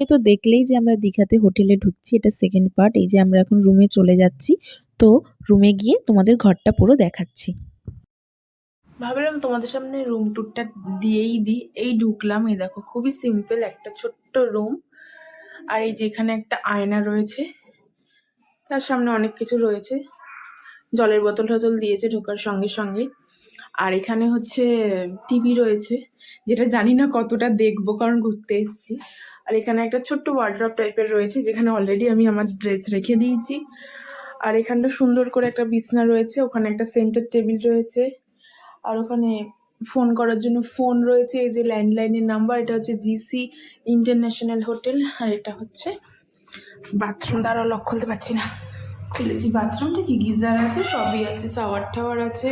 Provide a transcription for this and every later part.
তো দেখলেই যে আমরা দীঘাতে হোটেলে ঢুকছি, এটা সেকেন্ড পার্ট এই যে আমরা এখন রুমে চলে যাচ্ছি। তো রুমে গিয়ে তোমাদের ঘরটা পুরো দেখাচ্ছি। ভাবলাম তোমাদের সামনে রুম ট্যুরটা দিয়েই দিই। এই ঢুকলাম, এই দেখো খুবই সিম্পল একটা ছোট্ট রুম আর এই যে এখানে একটা আয়না রয়েছে, তার সামনে অনেক কিছু রয়েছে। জলের বোতল টোতল দিয়েছে ঢোকার সঙ্গে সঙ্গে। আর এখানে হচ্ছে টিভি রয়েছে, যেটা জানি না কতটা দেখব কারণ ঘুরতে এসেছি। আর এখানে একটা ছোট্ট ওয়ার্ড্রপ টাইপের রয়েছে, যেখানে অলরেডি আমি আমার ড্রেস রেখে দিয়েছি। আর এখানটা সুন্দর করে একটা বিছনা রয়েছে, ওখানে একটা সেন্টার টেবিল রয়েছে। আর ওখানে ফোন করার জন্য ফোন রয়েছে, এই যে ল্যান্ডলাইনের নাম্বার এটা হচ্ছে জিসি ইন্টারন্যাশনাল হোটেল আর এটা হচ্ছে বাথরুম দ্বারা লক খুলতে পারছি না। খুলেছি বাথরুমটা কি, গিজার আছে, সবই আছে শাওয়ার টাওয়ার আছে।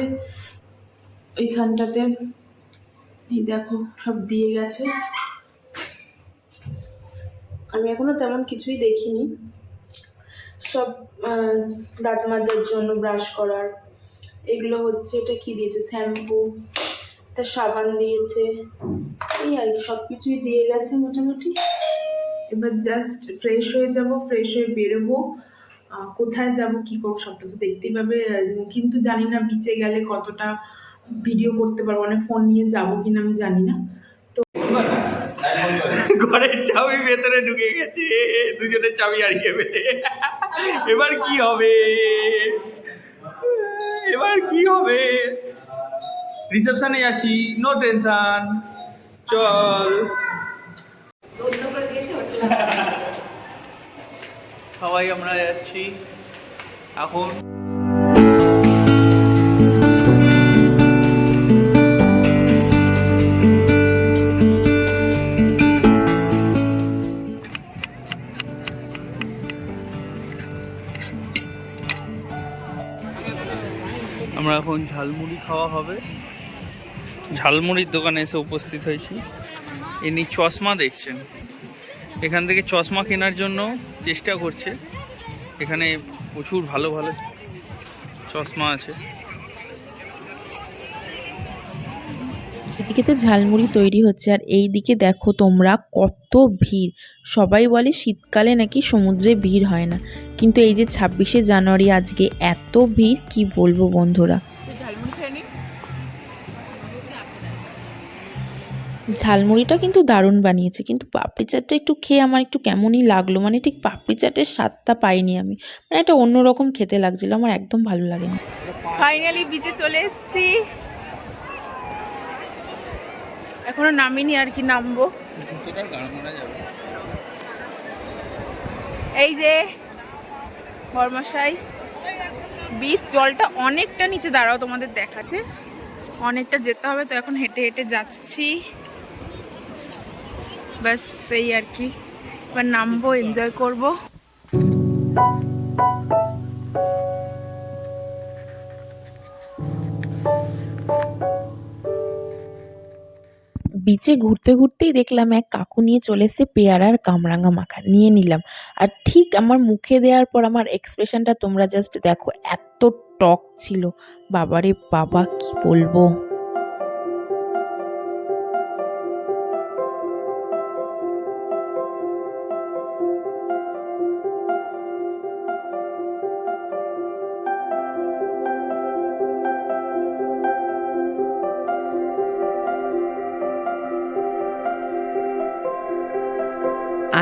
ওইখানটাতে এই দেখো, সব দিয়ে গেছে। আমি এখনও তেমন কিছুই দেখিনি। সব দাঁত মাজার জন্য ব্রাশ করার। এগুলো হচ্ছে, এটা কি দিয়েছে? শ্যাম্পু একটা সাবান দিয়েছে। এই আর কি, সব কিছুই দিয়ে গেছে মোটামুটি। এবার জাস্ট ফ্রেশ হয়ে যাব ফ্রেশ হয়ে বেরোবো। কোথায় যাব, কি করব, সবটা তো দেখতেই পাবে। কিন্তু জানি না বিচে গেলে কতটা ভিডিও করতে পারব মানে ফোন নিয়ে যাব কিনা আমি জানি না। তো ঘরের চাবি ভেতরে ঢুকে গেছে দুজনের চাবি হারিয়ে ফেলে। এবার কি হবে? এবার কি হবে? রিসেপশনে যাচ্ছি নো টেনশন চল। সবাই আমরা যাচ্ছি। এখন আমরা এখন ঝালমুড়ি খাওয়া হবে। ঝালমুড়ির দোকানে এসে উপস্থিত হয়েছি। ইনি চশমা দেখছেন। এখান থেকে চশমা কেনার জন্য চেষ্টা করছে। এখানে প্রচুর ভালো ভালো চশমা আছে। এদিকে তো ঝালমুড়ি তৈরি হচ্ছে আর এই দিকে দেখো তোমরা কত ভিড়। সবাই বলে শীতকালে নাকি সমুদ্রে ভিড় হয় না কিন্তু এই যে ছাব্বিশে জানুয়ারি আজকে এত ভিড় কি বলব বন্ধুরা? ঝালমুড়িটা কিন্তু দারুণ বানিয়েছে কিন্তু পাপড়ি চাটটা একটু খেয়ে আমার একটু কেমনই লাগল মানে ঠিক পাপড়ি চাটের স্বাদটা পাইনি আমি। মানে একটা অন্যরকম খেতে লাগছিল আমার একদম ভালো লাগেনি। ফাইনালি বিচে চলে এসেছি। এখনও নামিনি আর কি নামবো। এই যে বর্মাশাই বিচ জলটা অনেকটা নিচে দাঁড়াও তোমাদের দেখাচ্ছে। অনেকটা যেতে হবে তো এখন হেঁটে হেঁটে যাচ্ছি। ব্যাস এই আর কি। এবার নামবো এনজয় করব। বিচে ঘুরতে ঘুরতেই দেখলাম এক কাকু নিয়ে চলে এসে পেয়ারার কামরাঙা মাখা নিয়ে নিলাম। আর ঠিক আমার মুখে দেওয়ার পর আমার এক্সপ্রেশনটা তোমরা জাস্ট দেখো, এত টক ছিল। বাবারে বাবা, কি বলব?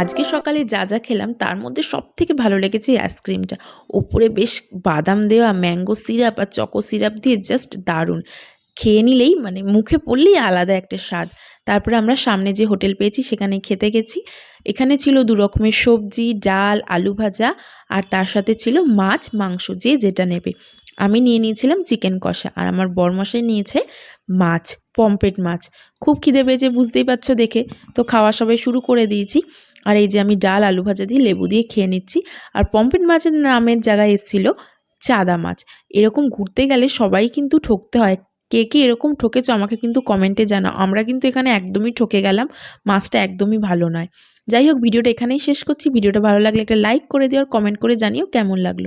আজকে সকালে যা যা খেলাম, তার মধ্যে সব থেকে ভালো লেগেছে আইসক্রিমটা। ওপরে বেশ বাদাম দেওয়া, ম্যাঙ্গো সিরাপ আর চকো সিরাপ দিয়ে জাস্ট দারুণ। খেয়ে নিলেই মানে মুখে পড়লেই আলাদা একটা স্বাদ। তারপরে আমরা সামনে যে হোটেল পেয়েছি, সেখানে খেতে গেছি। এখানে ছিল দু রকমের সবজি, ডাল, আলু ভাজা আর তার সাথে ছিল মাছ, মাংস, যে যেটা নেবে। আমি নিয়ে নিয়েছিলাম চিকেন কষা আর আমার বরমশাই নিয়েছে মাছ, পমফ্রেট মাছ। খুব খিদে পেয়েছে, বুঝতেই পারছ দেখে। তো খাওয়া সবাই শুরু করে দিয়েছি। আর এই যে আমি ডাল, আলু ভাজা দিয়ে লেবু দিয়ে খেয়ে নিচ্ছি। আর পমফ্রেট মাছের নামের জায়গায় এসেছিল চাদা মাছ। এরকম ঘুরতে গেলে সবাই কিন্তু ঠকতে হয়। কে কে এরকম ঠকেছো আমাকে কিন্তু কমেন্টে জানাও। আমরা কিন্তু এখানে একদমই ঠকে গেলাম। মাছটা একদমই ভালো নয়। যাই হোক, ভিডিওটা এখানেই শেষ করছি। ভিডিওটা ভালো লাগলে একটা লাইক করে দিও আর কমেন্ট করে জানিও কেমন লাগল।